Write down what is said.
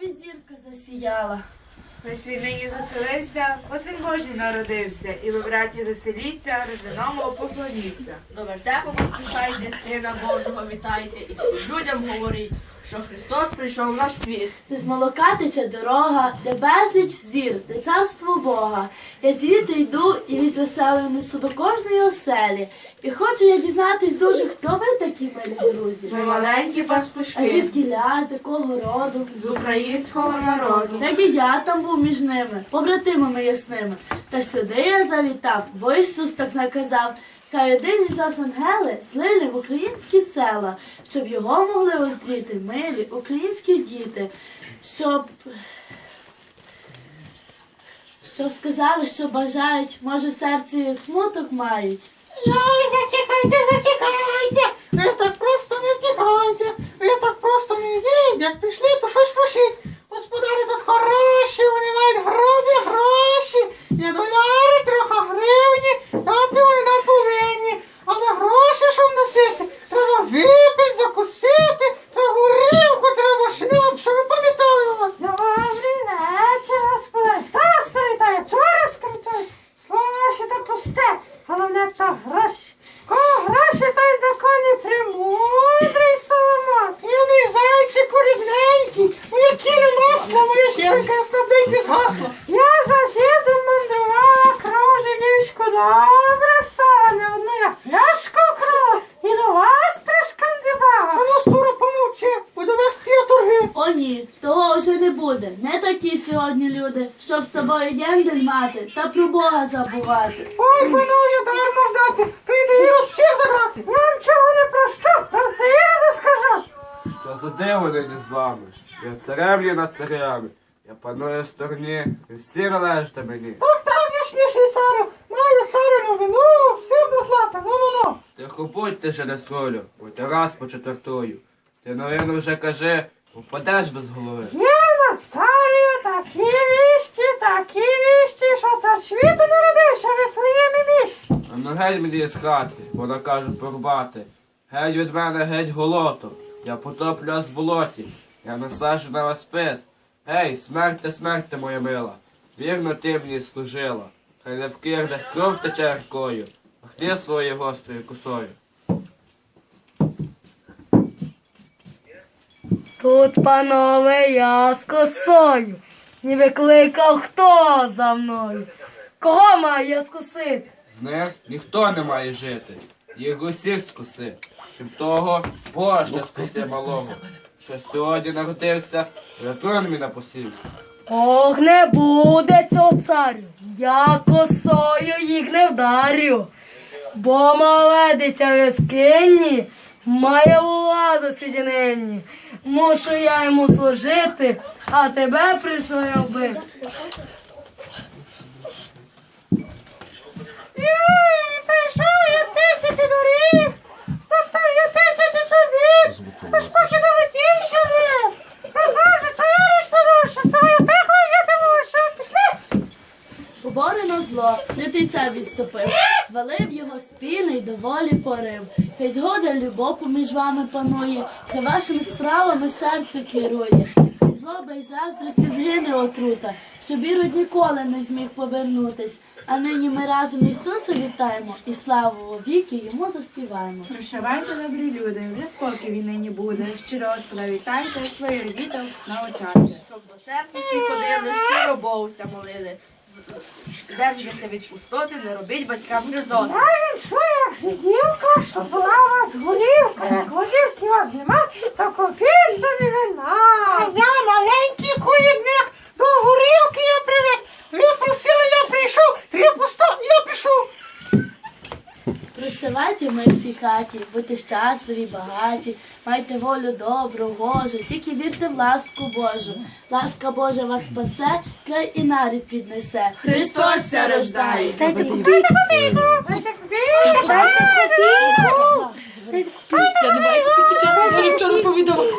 небі зірка засіяла. На свій нині заселився, посин Божий народився, і ви, браті, заселіться, родиному поклоніться. До вертепу поспішайте, сина Божого вітайте, і всім людям говоріть, що Христос прийшов в наш світ. З молока тече дорога, де безліч зір, де царство Бога. Я звідти йду і від веселої несу до кожної оселі. І хочу я дізнатись дуже, хто ви такі милі друзі. Ми маленькі А пастушки звідки ля, з якого роду? з українського народу. Так і я там був між ними, побратимами ясними. Та сюди я завітав, бо Ісус так наказав. Хай один із нас ангели злили в українські села, щоб його могли оздріти милі українські діти, щоб. Щоб сказали, що бажають, може, в серці смуток мають. Ой, зачекайте, зачекайте. Той законі премудрий Соломон. Милий зайчику рідненький, не кинь масло, моя щенка снабденьки з гасла. Я за О ні, того вже не буде. Не такі сьогодні люди, щоб з тобою гендель мати та про Бога забувати. Ой, панове, дармо ждати, прийде Ірод всіх забрати. Я вам чого не прощу, вам все Іроду скажу. Що за диво нині з вами? Я царем є над царями. Я паную стороні, ви всі належите мені. Так, так, ясніший царю, маю царину вину, всім до злата, ну-ну-ну. Тихо будьте же не солю, будьте раз по четвертую. Ти новину вже кажи, упадеш без голови. Є в нас царю такі віщі, такі віщі, що цар світу народився в Вифлеємі місті. А ну геть мені з хати, бо накажу порубати. Геть від мене, геть голото. Я потоплю вас в болоті, я насаджу на вас спис. Гей, смерте, смерте, моя мила. Вірно ти мені служила. Хай не вкирне, кров тече рікою. Махни своєю гострою косою. Тут, панове, я з косою. Не викликав хто за мною. Кого маю я скусити? З них ніхто не має жити. Їх усіх скуси. Крім того, Бога ще скуси малого. Що сьогодні народився, на мій напосівся. Ох, не буде цього царю. Я косою їх не вдарю. Бо молодиця в яскині має владу світі нині. Мушу я йому служити, а тебе прийшов я вбити. Прийшов я тисячі доріг, Поборено зло, лютий цар відступив, звалив його спільний доволі порив. Хай згода любов поміж вами панує, хай вашими справами серце керує. Хай злоба й заздрості згине отрута, щоб ірод ніколи не зміг повернутись. А нині ми разом Ісуса вітаємо і славу віки йому заспіваємо. Прощавайте, добрі люди, вже спокій він нині буде. Щиро Господа вітайте, своїх дітей навчайте. Щоб до церкви всі ходили, щиро Богу молили. Держитеся від пустоти, не робіть батькам гризоти. Навіть що, як жидівка, що була у вас горівка, як горівки у вас нема, то купіть собі вина. А я маленький куїдник, до горілки я привик. Ви просили, я прийшов, три пусто, я пішов. Прощавайте ми в цій хаті, будьте щасливі, багаті, майте волю добру, гожу, тільки вірте в ласку Божу. Ласка Божа вас спасе, край і нарід піднесе. Христос ся рождає. Дайте копійку, дайте копійку. Я не маю купити чесно, я вчора повідомила.